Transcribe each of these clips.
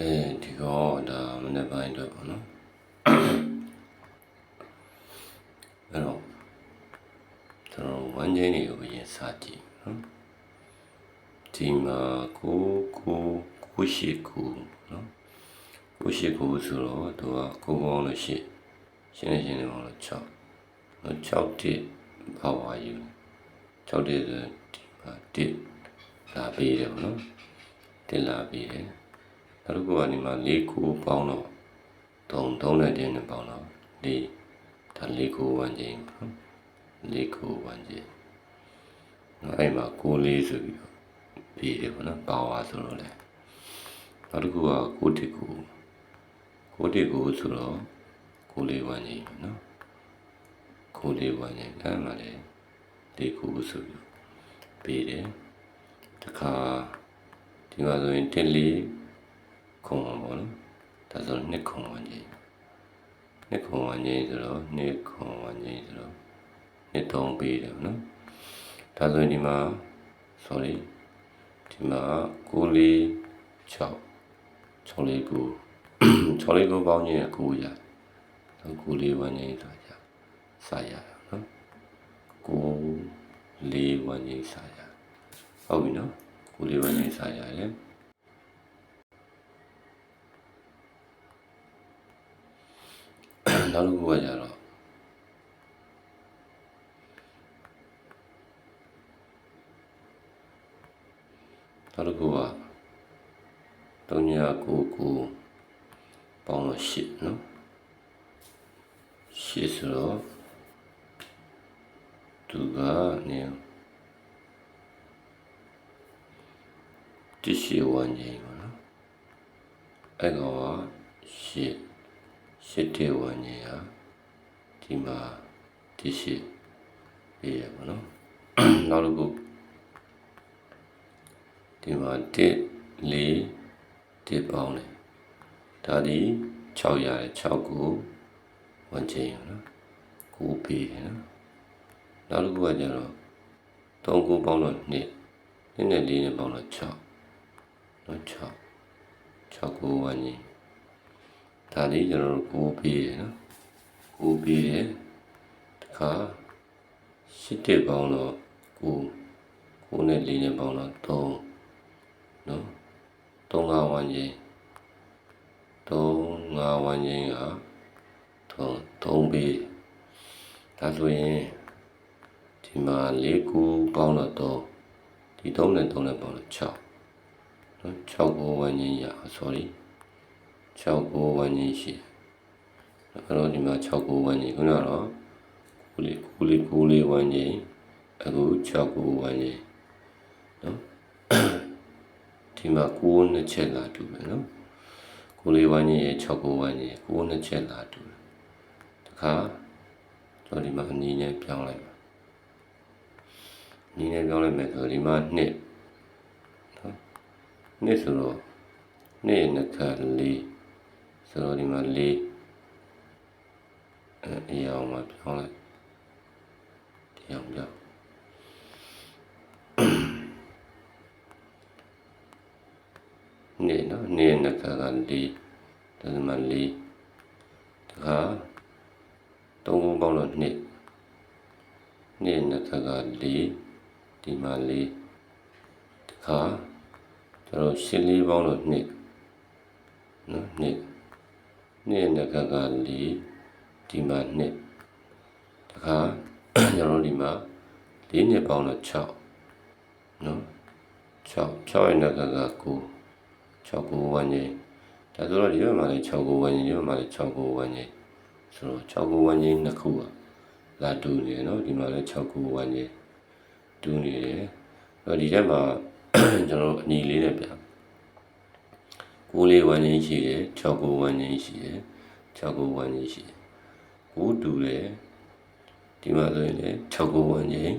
အဲဒီကောဒါမနေ့ပိုင်းတော့ပေါ့နော်အဲ့တော့ကျွန်တော်ဝမ်းကျင်းတွေကိုအရင်စကြည့်နော်ဒီမှာကိုကိုကိုရှိကိုနော်ကိုရှိကိုဆိုတော့သူကကိုကောင်းလို့ရှိရှင်းနေရှင်းနေပါလို့6နော်6တစ်ဘာဝယူ6တစ်ဆိုဒီမှာတစ်လာပေးတယ်ပေါ့နော်တစ်လာပေးတယ် နောက်တစ်ခုကဒီမှာ၄ခုပေါင်းတော့၃သုံးတဲ့ခြင်းနဲ့ပေါင်းတော့ဒီဒါ၄ခုဝန်းကျင်၄ခုဝန်းကျင်နော်အဲ့မှာကိုလေးဆိုပြီးတော့ဒီတယ်ပေါ့နော်ပါဝါဆိုတော့လေနောက်တစ်ခုကကိုတစ်ခုကိုတစ်ခုဆိုတော့ကိုလေးဝန်းကျင်နော်ကိုလေးဝန်းကျင်အဲ့မှာလေဒီခုဆိုပြီးပေးတယ်တခါဒီမှာဆိုရင်1 4 ခုံဝန်ပေါ့လေဒါဆိုနှစ်ခုံဝန်ကြီးနှစ်ခုံဝန်ကြီးဆိုတော့နှစ်ခုံဝန်ကြီးဆိုတော့နှစ်သုံးပေးတယ်နော်ဒါဆိုရင်ဒီမှာ sorry ဒီမှာ6 6 6လေးကို6လေးကိုပေါင်းရင်ကိုရတော့ကိုလေးဝန်ကြီးဆိုရစရရနော်ကိုလေးဝန်ကြီးစရဟုတ်ပြီနော်ကိုလေးဝန်ကြီးစရရတယ် နောက်တစ်ခုကကြတော့နောက်တစ်ခုက3999ပေါင်းလို့8နော်8ဆိုတော့သူကနေတရှိဝန်းကြီးပါနော်အဲ့ကောင်က8 ရှစ်တေဝဉ္ဇာဒီမှာဒီရှိပေးရပါတော့နောက်တစ်ခုဒီမှာတစ်လေးတစ်ပေါင်းတယ်ဒါဒီ6ရတယ်6ကိုဝန်းကျင်ရနော်ကိုပေးတယ်နော်နောက်တစ်ခုကကျတော့3ကိုပေါင်းတော့2နှစ်နဲ့4နဲ့ပေါင်းတော့6နော်6 6ကိုဝန်းကျင် ဒါလေးကျွန်တော်တို့ကိုပေးတယ်နော်ကိုပေးတယ်တခါရှစ်တက်ပေါင်းတော့ကိုကိုနဲ့လေးနဲ့ပေါင်းတော့3နော်3 5ဝန်းကျင်3 5ဝန်းကျင်က3 3ပေးဒါဆိုရင်ဒီမှာ၄ခုပေါင်းတော့3ဒီ3နဲ့3နဲ့ပေါင်းတော့6နော်6ကိုဝန်းကျင်ရ sorry 6ကိုဝန်းကြီးရှိအဲ့တော့ဒီမှာ6ကိုဝန်းကြီးခုနကတော့ကိုလေးကိုလေးကိုလေးဝန်းကြီးအခု6ကိုဝန်းကြီးနော်ဒီမှာ9နှစ်ချက်လာတူမယ်နော်ကိုလေးဝန်းကြီးရဲ့6ကိုဝန်းကြီး9နှစ်ချက်လာတူတယ်တခါတော့ဒီမှာအနည်းနဲ့ပြောင်းလိုက်ပါအနည်းနဲ့ပြောင်းလိုက်မယ်ဆိုတော့ဒီမှာနှစ်နော်နှစ်ဆိုတော့နှစ်နှစ်ခါလေး ဆိုတော့ဒီမှာလေးအဲအရာအောင်မှာပြောင်းလိုက်ဒီအောင်ပြောင်းနေနော်နေနှစ်ခါကလေးဒါဆိုမှလေးတခါသုံးခုပေါင်းတော့နှစ်နှစ်နှစ်ခါကလေးဒီမှာလေးတခါကျွန်တော်ရှင်းလေးပေါင်းတော့နှစ်နော်နှစ် နှစ်နဲ့ကကလေးဒီမှာနှစ်တခါကျွန်တော်ဒီမှာလေးနှစ်ပေါင်းတော့6နော်6 6ရဲ့နဲ့ကက9 6ကိုဝန်းကြီးဒါဆိုတော့ဒီဘက်မှာလည်း6ကိုဝန်းကြီးဒီဘက်မှာလည်း6ကိုဝန်းကြီးဆိုတော့6ကိုဝန်းကြီးနှစ်ခုอ่ะလာတူနေတယ်နော်ဒီမှာလည်း6ကိုဝန်းကြီးတူနေတယ်အဲ့ဒီထဲမှာကျွန်တော်အနီလေးနဲ့ပြ ကိုလေးဝန်းကြီးရှိတယ်6ကိုဝန်းကြီးရှိတယ်6ကိုဝန်းကြီးရှိတယ်ကိုတူတယ်ဒီမှာဆိုရင်လည်း6ကိုဝန်းကြီး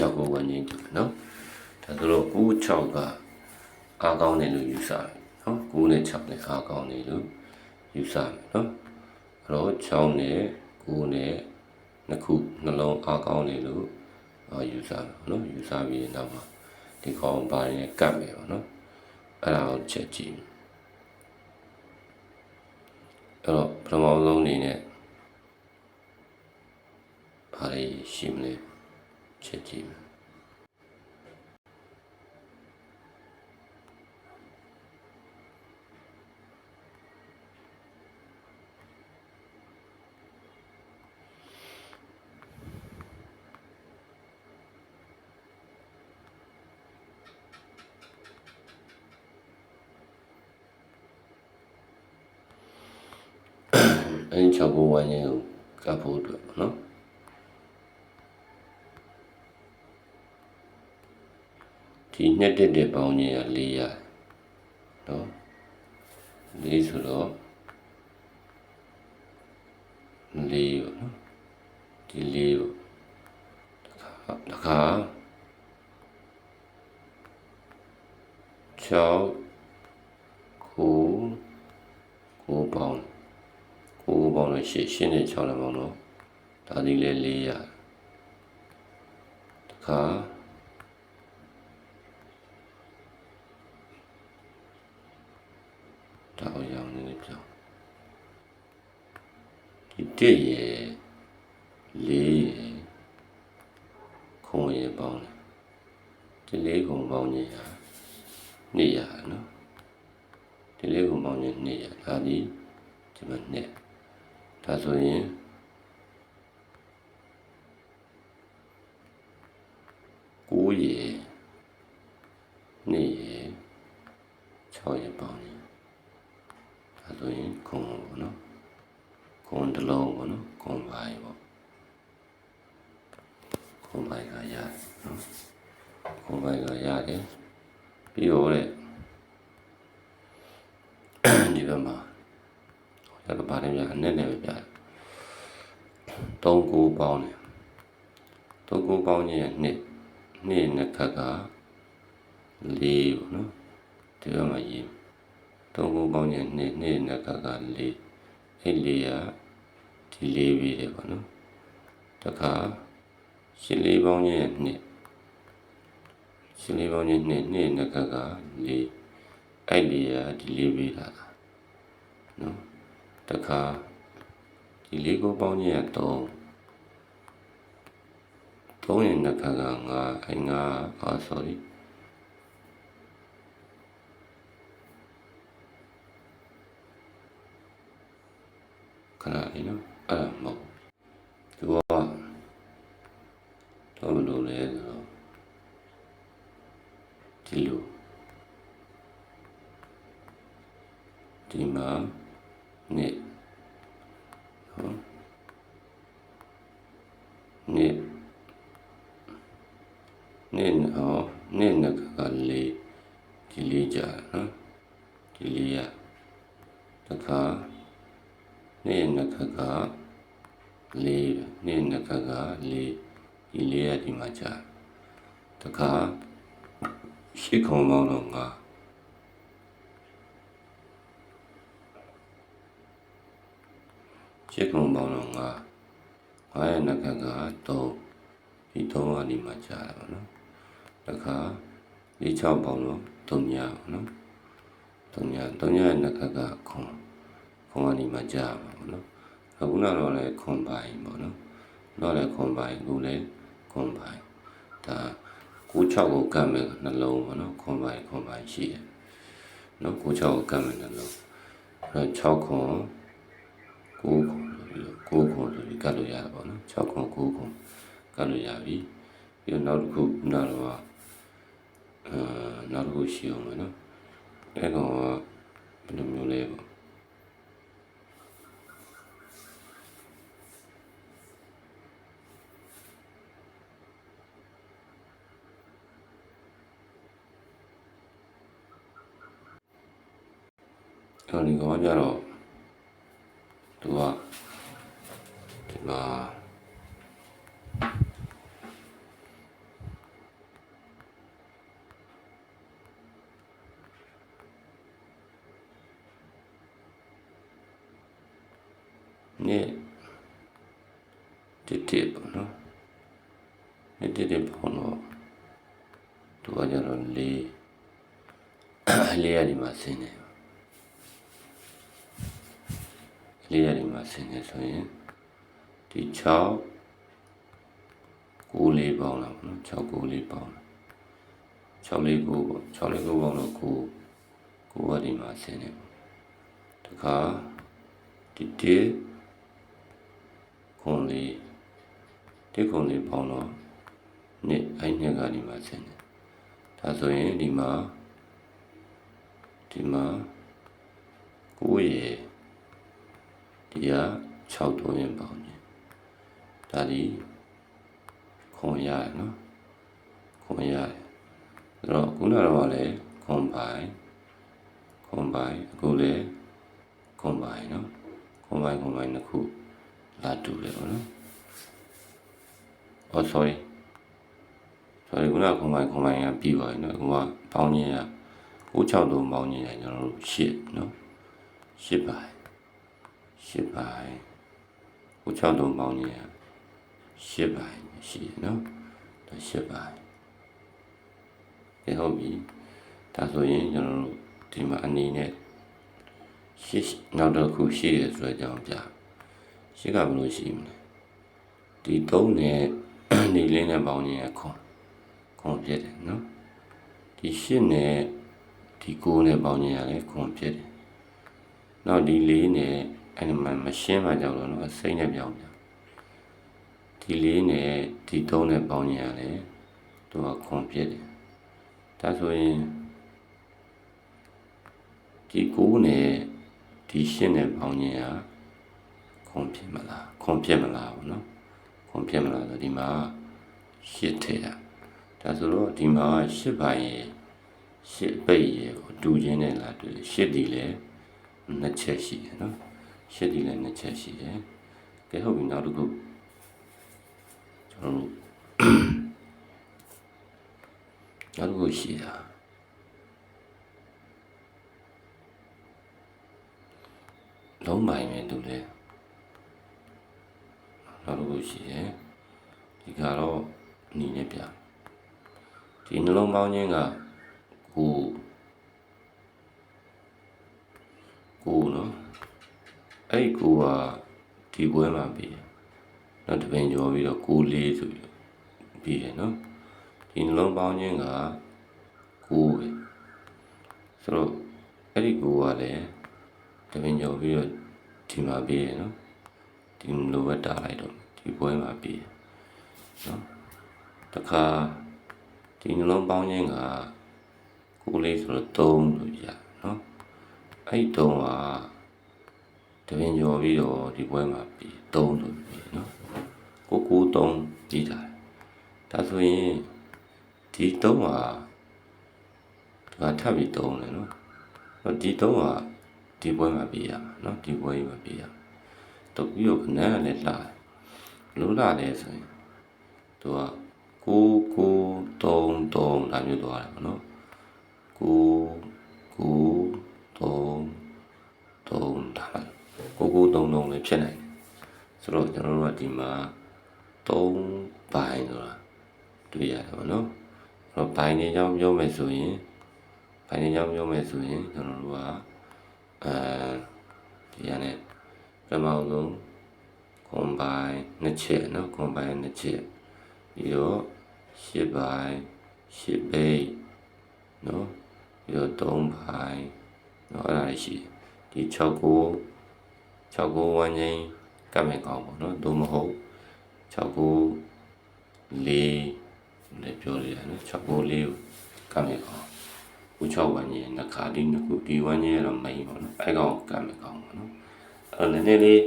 6ကိုဝန်းကြီးတူတယ်နော်ဒါဆိုတော့9 6ကအားကောင်းတယ်လို့ယူဆတယ်နော်9နဲ့6နဲ့အားကောင်းတယ်လို့ယူဆတယ်နော်အဲ့တော့6နဲ့9နဲ့နှစ်ခုနှလုံးအားကောင်းတယ်လို့ယူဆတယ်နော်ယူဆပြီးရင်တော့ဒီကောင်ဘာတွေနဲ့ကတ်မယ်ပေါ့နော်အဲ့ဒါကိုချက်ကြည့် အဲ့တော့ပထမဆုံးအနေနဲ့ဘာတွေရှိမလဲချက်ကြည့်မယ် အဲ့ဒီ6ဘဝရင်းကိုကပ်ဖို့အတွက်ပေါ့နော်ဒီနှစ်တက်တဲ့ပေါင်းကြီးက400နော်4ဆိုတော့4ပေါ့နော်ဒီ4ပေါ့တစ်ခါ6 9 9ပေါင်း9ပေါင်းလို့ ရှင်းရှင်းနဲ့6လည်းပေါင်းတော့ဒါဒီလေ400တစ်ခါတောက်ရောင်နေပြောင်းဒီတက်ရဲ့လေးရဲ့ခုံရဲ့ပေါင်းတယ်ဒီလေးခုံပေါင်းကြီးဟာ200နော်ဒီလေးခုံပေါင်းကြီး200ဒါဒီဒီမှာ2 ဒါဆိုရင်9ရေ2ရေ6ရေပေါင်းနေဒါဆိုရင်ခုံပေါ့နော်ခုံတစ်လုံးပေါ့နော်ခုံပိုင်းပေါ့ခုံပိုင်းကရတယ်နော်ခုံပိုင်းကရတယ်ပြီးတော့တဲ့ဒီဘက်မှာ ရတော့ပါတယ်ဗျာနဲ့နဲ့ပဲဗျာ3ကိုပေါင်းတယ်3ကိုပေါင်းခြင်းရဲ့နှစ်နှစ်နှစ်ခက်က4ပေါ့နော်ဒီဘက်မှာရေး3ကိုပေါင်းခြင်းနှစ်နှစ်နှစ်ခက်က4အဲ့4ကဒီ4ပြီးတယ်ပေါ့နော်တခါရှင်းလေးပေါင်းခြင်းရဲ့နှစ်ရှင်းလေးပေါင်းခြင်းနှစ်နှစ်နှစ်ခက်က4အဲ့4ကဒီ4ပြီးတာနော် တခါဒီလေးကိုပေါင်းခြင်းရ3 3ရဲ့နှစ်ခါက9အဲ9အာ sorry ခဏလေးနော်အဲ့ဒါမဟုတ်သူကတော့ဘယ်လိုလဲဆိုတော့ဒီလိုဒီမှာ နှစ်ဟုတ်နှစ်နှစ်ဟောနှစ်နှစ်ကလေးဒီလေးကြာနော်ဒီလေးရတခါနှစ်နှစ်ခကလေးနှစ်နှစ်ခကလေးဒီလေးရဒီမှာကြာတခါရှိခုံပေါင်းတော့ငါ ရှစ်ခုံပေါင်းတော့ငါငါရဲ့နှစ်ခက်က3ဒီ3ကဒီမှာကြာတယ်ပေါ့နော်တခါ၄6ပေါင်းတော့3ညပေါ့နော်3ည3ညရဲ့နှစ်ခက်ကခွန်ခွန်ကဒီမှာကြာပါပေါ့နော်အခုနောက်လည်းခွန်ပိုင်းပေါ့နော်နောက်လည်းခွန်ပိုင်းအခုလည်းခွန်ပိုင်းဒါ96ကိုကတ်မယ်နှလုံးပေါ့နော်ခွန်ပိုင်းခွန်ပိုင်းရှိတယ်နော်96ကိုကတ်မယ်နှလုံးအဲ6ခွန်9ခွန် ဆိုပြီးတော့9ခွန်ဆိုပြီးကတ်လို့ရတာပေါ့နော်6ခွန်9ခွန်ကတ်လို့ရပြီပြီးတော့နောက်တစ်ခုနောက်တော့အဲနောက်တစ်ခုရှိအောင်မယ်နော်အဲကောင်ကဘယ်လိုမျိုးလဲပေါ့အဲ့ဒီကောင်ကြတော့သူကဒီ မှာနေ့တစ်တစ်ပေါ့နော်နေ့တစ်တစ်ပေါ့နော်သူကကြတော့လေးလေးရဒီမှာဆင်းနေလေးရက်ဒီမှာဆင်းနေဆိုရင် ဒီ6ကိုလေးပေါင်းလာပေါ့နော်6ကိုလေးပေါင်းလာ6လေးကိုပေါ့6လေးကိုပေါင်းတော့ကိုကိုကဒီမှာဆင်းနေပေါ့တခါဒီတေခွန်လေးတေခွန်လေးပေါင်းတော့နှစ်အဲ့နှစ်ကဒီမှာဆင်းနေဒါဆိုရင်ဒီမှာဒီမှာကိုရဲ့ဒီက6တွင်းပေါင်းနေ ဒါဒီခွန်ရတယ်နော်ခွန်ရတယ်အဲ့တော့ခုနကတော့လည်းခွန်ပိုင်ခွန်ပိုင်အခုလည်းခွန်ပိုင်နော်ခွန်ပိုင်ခွန်ပိုင်နှစ်ခုလာတူတယ်ပေါ့နော် oh sorry sorry ခုနကခွန်ပိုင်ခွန်ပိုင်ကပြီးပါပြီနော်အခုကပေါင်းခြင်းရ96လုံးပေါင်းခြင်းရကျွန်တော်တို့8နော်8ပိုင်8ပိုင်96လုံးပေါင်းခြင်းရ 8ပိုင်ရှိတယ်နော်ဒါ8ပိုင်ကဲဟုတ်ပြီဒါဆိုရင်ကျွန်တော်တို့ဒီမှာအနေနဲ့ရှစ်နောက်တစ်ခုရှိရဆိုတဲ့အကြောင်းပြရှစ်ကဘယ်လိုရှိမလဲဒီ3နဲ့ဒီလေးနဲ့ပေါင်းခြင်းရခွန်ခွန်ဖြစ်တယ်နော်ဒီရှစ်နဲ့ဒီ9နဲ့ပေါင်းခြင်းရလည်းခွန်ဖြစ်တယ်နောက်ဒီလေးနဲ့အဲ့ဒီမှာမရှင်းမှကြောက်လို့နော်စိတ်နဲ့ပြောင်းပြ ဒီလေးနဲ့ဒီ3နဲ့ပေါင်းခြင်းရလည်းသူကခွန်ဖြစ်တယ်ဒါဆိုရင်ဒီ9နဲ့ဒီရှင်းနဲ့ပေါင်းခြင်းရခွန်ဖြစ်မလားခွန်ဖြစ်မလားဘောနော်ခွန်ဖြစ်မလားဆိုဒီမှာရှစ်ထည့်တာဒါဆိုတော့ဒီမှာရှစ်ပိုင်းရဲ့ရှစ်ပိတ်ရဲ့ကိုတူချင်းနဲ့လာတွေ့တယ်ရှစ်ဒီလည်းနှစ်ချက်ရှိတယ်နော်ရှစ်ဒီလည်းနှစ်ချက်ရှိတယ်ကဲဟုတ်ပြီနောက်တစ်ခု ကျွန်တော်တို့နောက်တစ်ခုရှိတာလုံးပိုင်းပဲတူတယ်နောက်တစ်ခုရှိတယ်ဒီကတော့နီနဲ့ပြဒီနှလုံးပေါင်းခြင်းကကိုကိုနော်အဲ့ဒီကိုကဒီပွဲမှာပြီးတယ် နောက်တစ်ပင်ကျော်ပြီးတော့ကိုလေးဆိုပြီးပြီးတယ်နော်ဒီနှလုံးပေါင်းခြင်းကကိုပဲဆိုတော့အဲ့ဒီကိုကလည်းတစ်ပင်ကျော်ပြီးတော့ဒီမှာပြီးတယ်နော်ဒီလိုပဲတားလိုက်တော့ဒီပွဲမှာပြီးတယ်နော်တခါဒီနှလုံးပေါင်းခြင်းကကိုလေးဆိုတော့3လို့ရနော်အဲ့ဒီ3ကတပင်ကျော်ပြီးတော့ဒီပွဲမှာပြီး3လို့ ပြီးနော်ကိုကို3ပြီးတာဒါဆိုရင်ဒီ3ကဒါထပ်ပြီး3လေနော်ဒီ3ကဒီပွဲမှာပြီးရမှာနော်ဒီပွဲမှာပြီးရတော့ပြီးတော့ခဏနဲ့လာလို့လာတယ်ဆိုရင်သူကကိုကိုတုံတုံဒါမျိုးသွားတယ်ပေါ့နော်ကိုကိုတုံတုံဒါကိုကိုတုံတုံလည်းဖြစ်နိုင်တယ်ဆိုတော့ကျွန်တော်တို့ကဒီမှာ 3ဘိုင်းဆိုတာတွေ့ရတယ်ပေါ့နော်အဲ့တော့ဘိုင်းတွေကြောင့်ပြောမယ်ဆိုရင်ဘိုင်းတွေကြောင့်ပြောမယ်ဆိုရင်ကျွန်တော်တို့ကအဲဒီရနဲ့ပထမဆုံး combine နှစ်ချက်နော် combine နှစ်ချက်ပြီးတော့10ဘိုင်း10ဘိတ်နော်ပြီးတော့3ဘိုင်းနော်အဲ့ဒါရှိဒီ6ကို6ကို1ချင်းကပ်မယ်ကောင်းပေါ့နော်သို့မဟုတ် 69 4လည်းပြောရတယ်နော်69 4ကိုကတ်မယ်ကောင်းကို6ဝန်းကြီးနှစ်ခါလေးနှစ်ခုဒီဝန်းကြီးကတော့မင်းပေါ့နော်အဲကောင်ကတ်မယ်ကောင်းပေါ့နော်အဲ့တော့နည်းနည်းလေး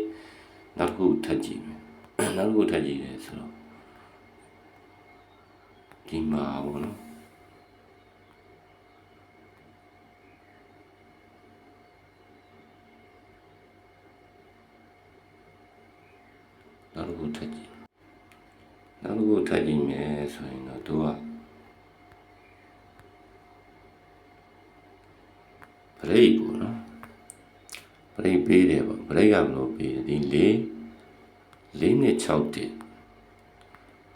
နောက်တစ်ခုထပ်ကြည့်မယ်နောက်တစ်ခုထပ်ကြည့်တယ်ဆိုတော့ဒီမှာပေါ့နော် နောက်တစ်ခုထပ်ကြည့်မယ်ဆိုရင်တော့သူကဘရိတ်ပေါ့နော်ဘရိတ်ပေးတယ်ပေါ့ဘရိတ်ကဘယ်လိုပေးတယ်ဒီ၄၄နဲ့6တက်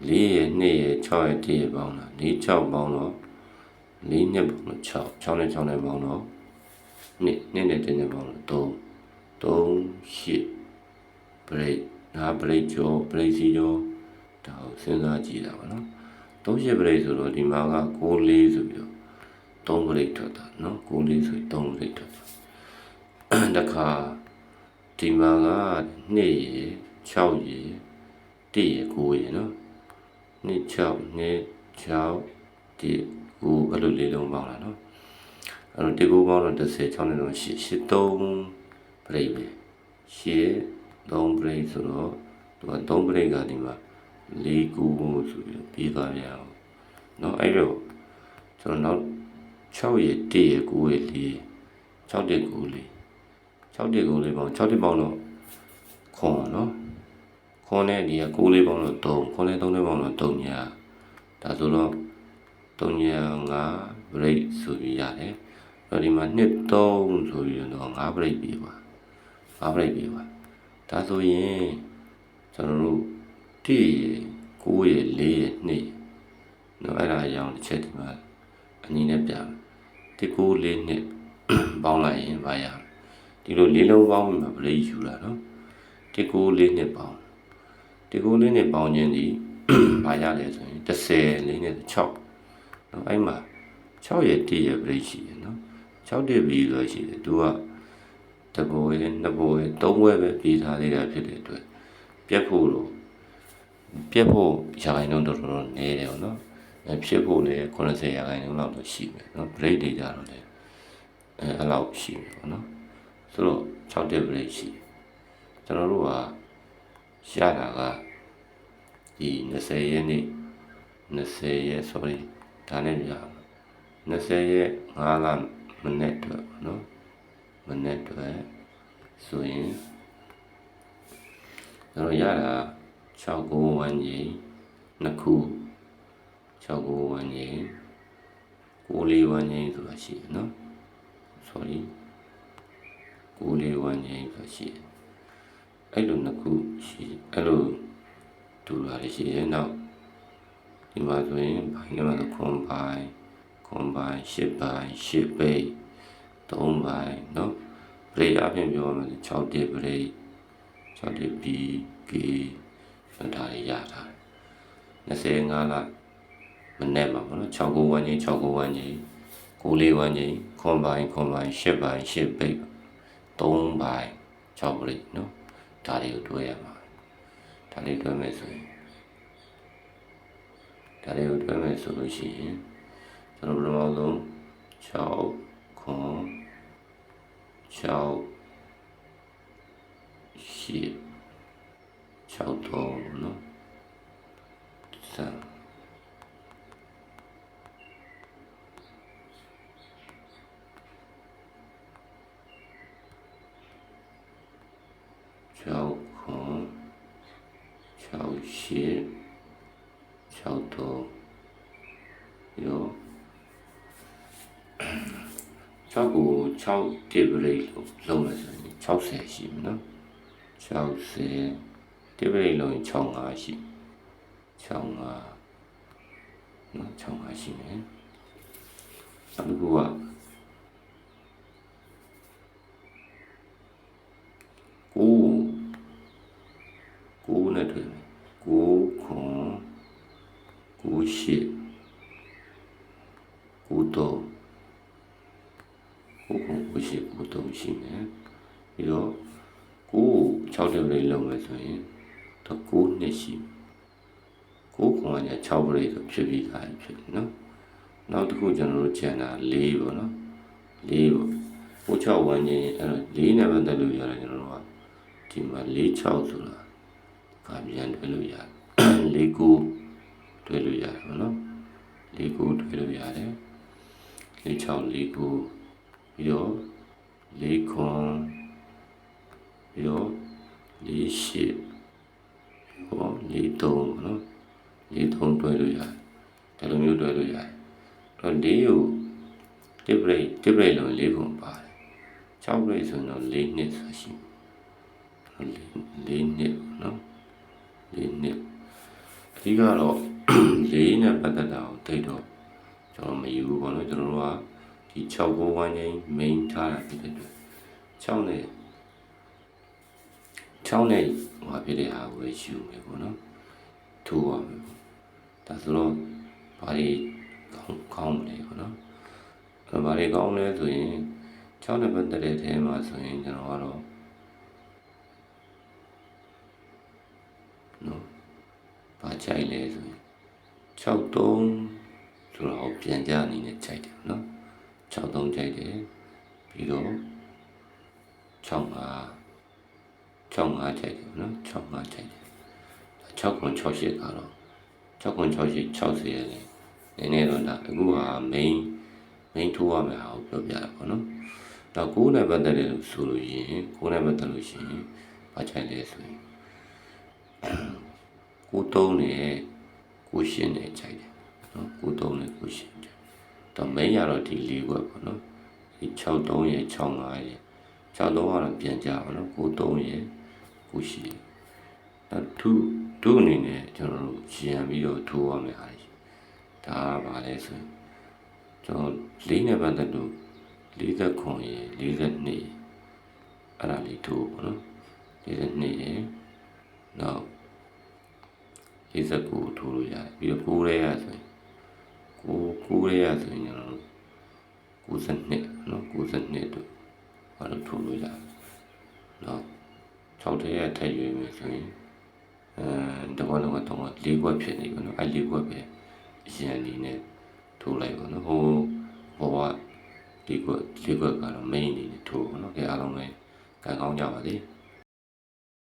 4ရဲ့2ရဲ့6ရဲ့1ရဲ့ပေါင်းတာ4 6ပေါင်းတော့4နဲ့ပေါင်းတော့6 6နဲ့6နဲ့ပေါင်းတော့2 2နဲ့1နဲ့ပေါင်းတော့3 3 8 break နာ break ကျော် break စီကျော် ဒါကိုစဉ်းစားကြည့်တာပါနော်38 break ဆိုတော့ဒီမှာက64ဆိုပြီးတော့3 break ထွက်တာနော်64ဆို3 break ထွက်တာတခါဒီမှာက2ရေ6ရေ1ရေ9ရေနော်2 6 2 6 1 9အဲ့လိုလေးလုံးပေါင်းလာနော်အဲ့တော့ဒီကိုပေါင်းတော့30 6နဲ့တော့8 8 3 break ပဲ8 3 break ဆိုတော့သူက3 break ကဒီမှာ ၄ခုဆိုပြီးပြီးသွားပြန်အောင်เนาะအဲ့တော့ကျွန်တော်နောက်6ရေ1ရေ9ရေ4 6တက်9လေး6တက်9လေးပေါင်း6တက်ပေါင်းတော့ခွန်เนาะခွန်နဲ့ဒီက9လေးပေါင်းတော့3ခွန်နဲ့3လေးပေါင်းတော့3ညာဒါဆိုတော့3ညာ5 break ဆိုပြီးရတယ်အဲ့ဒီမှာ2 3ဆိုပြီးတော့5 break ပြီးပါ5 break ပြီးပါဒါဆိုရင်ကျွန်တော်တို့ 1ရေ9ရေ4ရေ2ရေနော်အဲ့ဒါအကြောင်းတစ်ချက်ဒီမှာအနည်းနဲ့ပြမယ်1 9 4နှစ်ပေါင်းလိုက်ရင်ဘာရဒီလိုလေးလုံးပေါင်းပြီးမှ break ယူတာနော်1 9 4နှစ်ပေါင်း1 9 4နှစ်ပေါင်းခြင်းဒီဘာရလဲဆိုရင်30လေးနဲ့6နော်အဲ့မှာ6ရဲ့1ရဲ့ break ရှိတယ်နော်6တက်ပြီးလို့ရှိတယ်သူကတဘောရဲ့နှစ်ဘောရဲ့သုံးဘွဲပဲပြီးထားသေးတာဖြစ်တဲ့အတွက်ပြက်ဖို့တော့ ပြက်ဖို့ရာခိုင်နှုန်းတော်တော်နည်းတယ်ပေါ့နော်အဲဖြစ်ဖို့လည်း80ရာခိုင်နှုန်းလောက်တော့ရှိမယ်နော် break တွေကြတော့လည်းအဲအဲ့လောက်ရှိမယ်ပေါ့နော်ဆိုတော့6တက် break ရှိတယ်ကျွန်တော်တို့ကရတာကဒီ20ရက်နေ့20ရက် sorry ဒါနဲ့ပြ20ရက်5လမနေ့တော့နော်မနေ့တော့ဆိုရင်ကျွန်တော်ရတာ 6ကို1ကြီးနှစ်ခု6ကို1ကြီးကိုလေး1ကြီးဆိုတာရှိတယ်နော် sorry ကိုလေး1ကြီးဆိုတာရှိတယ်အဲ့လိုနှစ်ခုရှိအဲ့လိုတူတာလေးရှိတယ်နောက်ဒီမှာဆိုရင်ဘိုင်းထဲမှာဆို combine combine 10ဘိုင်း10ဘိတ်3ဘိုင်းเนาะ break အပြင်ပြောရမယ်6တက် break 6တက် B K ဒါတွေရတာ25လမနဲ့မှာပေါ့နော်69ဝန်းကျင်69ဝန်းကျင်94ဝန်းကျင်ခွန်ပိုင်းခွန်ပိုင်း10ပိုင်း10ပိတ်3ပိုင်း6ပိတ်နော်ဒါတွေကိုတွဲရမှာဒါလေးတွဲမယ်ဆိုရင်ဒါလေးကိုတွဲမယ်ဆိုလို့ရှိရင်ကျွန်တော်ပထမဆုံး6ခွန်6 shit 6တော့နော်စံ6ခွန်6ရှိ6တော့ရော6ကို6 tip rate လို့လုံးမယ်ဆို ရင်60ရှိမယ်နော်60 tip rate လုံးရင်65ရှိ65နော်65ရှိမယ်နောက်တစ်ခုကကိုကိုနဲ့တွေ့မယ်ကိုခွန်ကိုရှိကိုတော့ကိုခွန်ကိုရှိကိုတော့ရှိမယ်ပြီးတော့ကို6တက်လေးလုံးမယ်ဆိုရင် တော့9နှစ်ရှိကိုခွန်က6ပရိဆိုဖြစ်ပြီးသားဖြစ်တယ်နော်နောက်တစ်ခုကျွန်တော်တို့ကျန်တာ4ပေါ့နော်4ပေါ့ကို6ဝန်းချင်းအဲ့တော့4နဲ့ပတ်သက်လို့ရတယ်ကျွန်တော်တို့ကဒီမှာ4 6ဆိုတာကပြန်တွေ့လို့ရတယ်4 9တွေ့လို့ရတယ်ပေါ့နော်4 9တွေ့လို့ရတယ်4 6 4 9ပြီးတော့4ခွန်ပြီးတော့4 8 ဟော4 3ပေါ့နော်4 3တွေ့လို့ရတယ်ဒီလိုမျိုးတွေ့လို့ရတယ်တော့4ကိုတစ်ပရိတ်တစ်ပရိတ်လုံး4ခွန်ပါတယ်6ပရိတ်ဆိုတော့4နှစ်ဆိုရှိ4နှစ်နော်4နှစ်အဓိကတော့4နဲ့ပတ်သက်တာကိုတိတ်တော့ကျွန်တော်မယူဘူးပေါ့နော်ကျွန်တော်တို့ကဒီ6ဘိုးဝိုင်းချင်း main ထားတာဖြစ်တဲ့အတွက်6နဲ့ ထ6နဲ့ဟိုဖြစ်တဲ့ဟာကိုပဲယူမယ်ပေါ့နော်ထိုးရမယ်ပေါ့ဒါဆိုတော့ဘာတွေကောင်းကောင်းမလဲပေါ့နော်အဲ့ဘာတွေကောင်းလဲဆိုရင်6နဲ့ပတ်သက်တဲ့အဲမှာဆိုရင်ကျွန်တော်ကတော့နော်ဘာကြိုက်လဲဆိုရင်6 3ဆိုတော့ပြန်ကြအနေနဲ့ကြိုက်တယ်နော်6 3ကြိုက်တယ်ပြီးတော့6 5 6 5ကြိုက်တယ်နော်6 5ကြိုက်တယ်6ခွန်6 8ကတော့6ခွန်6 8 60ရဲ့လေနည်းနည်းတော့ဒါအခုဟာ main main ထိုးရမယ်ဟာကိုပြောပြတာပေါ့နော်တော့ကိုးနဲ့ပတ်သက်တယ်လို့ဆိုလို့ရင်ကိုးနဲ့ပတ်သက်လို့ရှိရင်ဘာကြိုက်လဲဆိုရင်ကိုး3နဲ့ကိုး8နဲ့ကြိုက်တယ်နော်ကိုး3နဲ့ကိုး8ကြိုက်တော့ main ရတော့ဒီ၄ခွက်ပေါ့နော်ဒီ6 3ရဲ့6 5ရဲ့6 3ကတော့ပြန်ကြပါတော့ ကိုး3ရဲ့ကိုး8ရဲ့အဲ့သူသူ့အနေနဲ့ကျွန်တော်တို့ရန်ပြီးတော့ထိုးရမယ်ဟာကြီးဒါကဘာလဲဆိုရင်ကျွန်တော်လေးနဲ့ပတ်သက်လို့40ခွန်ရေ42ရေအဲ့ဒါလေးထိုးပေါ့နော်42ရေနောက်49ထိုးလို့ရတယ်ပြီးတော့9ရဲရဆိုရင်9 9ရဲရဆိုရင်ကျွန်တော်တို့92နော်92တို့ဘာလို့ထိုးလို့ရတယ်နော် 6ရဲရထည့်ရွေးမယ်ဆိုရင်အဲတဘောလုံးကတော့၄ခွက်ဖြစ်နေပြီနော်အဲ့၄ခွက်ပဲအရင်အနေနဲ့ထိုးလိုက်ပါနော်ဟိုဘောကဒီခွက်၄ခွက်ကတော့ main အနေနဲ့ထိုးပါနော်ကြအားလုံးလည်းကံကောင်းကြပါစေ။